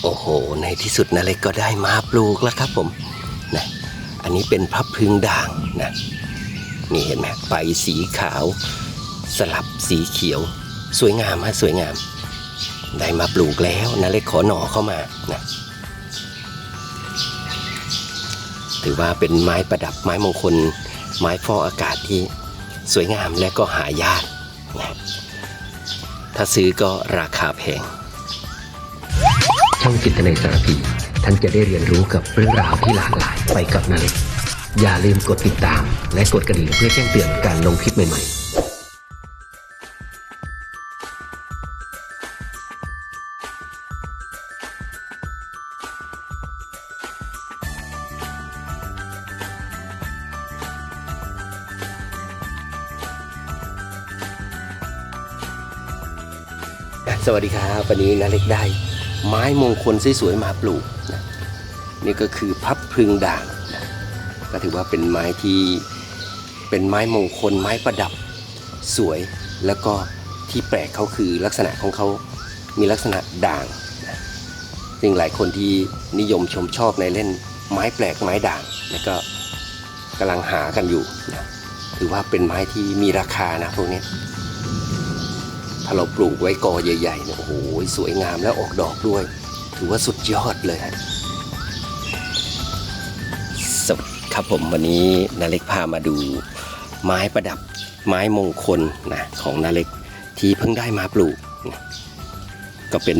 โอ้โห ในที่สุดนาเล็กก็ได้มาปลูกแล้วครับผมนะอันนี้เป็นพับพึงด่างนะนี่เห็นไหมใบสีขาว สลับสีเขียว สวยงามฮะสวยงาม ได้มาปลูกแล้วนาเล็กขอหน่อเข้ามานะถือว่าเป็นไม้ประดับไม้มงคล ไม้ฟอกอากาศที่สวยงามและก็หายากนะถ้าซื้อก็ราคาแพง องจิตในสารพี ท่านจะได้เรียนรู้กับเรื่องราวที่หลากหลายไปกับนาเล็กอย่าลืมกดติดตาม และกดกระดิ่งเพื่อแจ้งเตือนการลงคลิปใหม่ๆสวัสดีครับ วันนี้นาเล็กได้ ไม้มงคลสวยๆมาปลูกนะนี่ก็คือพับพึงด่างนะก็ถือว่าเป็นไม้ที่เป็นไม้มงคลไม้ประดับสวยแล้วก็ที่แปลกเขาคือลักษณะของเขามีลักษณะด่างนะซึ่งหลายคนที่นิยมชมชอบในเล่นไม้แปลกไม้ด่างแล้วก็กำลังหากันอยู่นะถือว่าเป็นไม้ที่มีราคานะพวกนี้ ถ้าเราปลูกไว้กอใหญ่ๆเนี่ยโอ้โหสวยงามแล้วออกดอกด้วย ถือว่าสุดยอดเลยสวัสดีครับผมวันนี้นาเล็กพามาดูไม้ประดับไม้มงคลนะของนาเล็กที่เพิ่งได้มาปลูกนะก็เป็น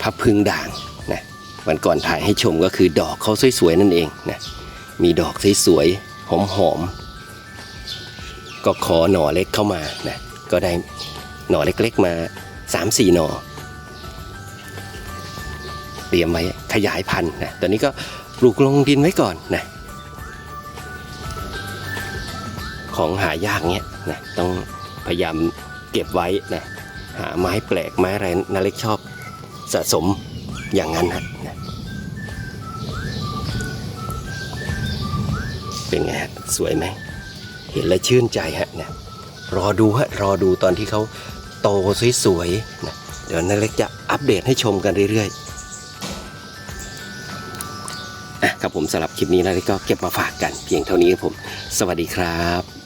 พับพึงด่างนะวันก่อนถ่ายให้ชมก็คือดอกเขาสวยๆนั่นเองนะมีดอกสวยๆหอมๆก็ขอหน่อเล็กเข้ามานะ ก็ได้หน่อเล็กๆมา 3-4 หน่อ เตรียมไว้ขยายพันธุ์นะ ตอนนี้ก็ปลูกลงดินไว้ก่อนนะ ของหายากเนี้ยนะต้องพยายามเก็บไว้นะหาไม้แปลกไม้อะไรนาเล็กชอบสะสมอย่างนั้นนะนะเป็นไงฮะสวยไหม เห็นแล้วชื่นใจฮะเนี่ย รอดูฮะรอดูตอนที่เขาโตสวยๆนะเดี๋ยวนักเล็กจะอัปเดตให้ชมกันเรื่อยๆอะครับผมสำหรับคลิปนี้นักเล็กก็เก็บมาฝากกันเพียงเท่านี้ครับผม สวัสดีครับ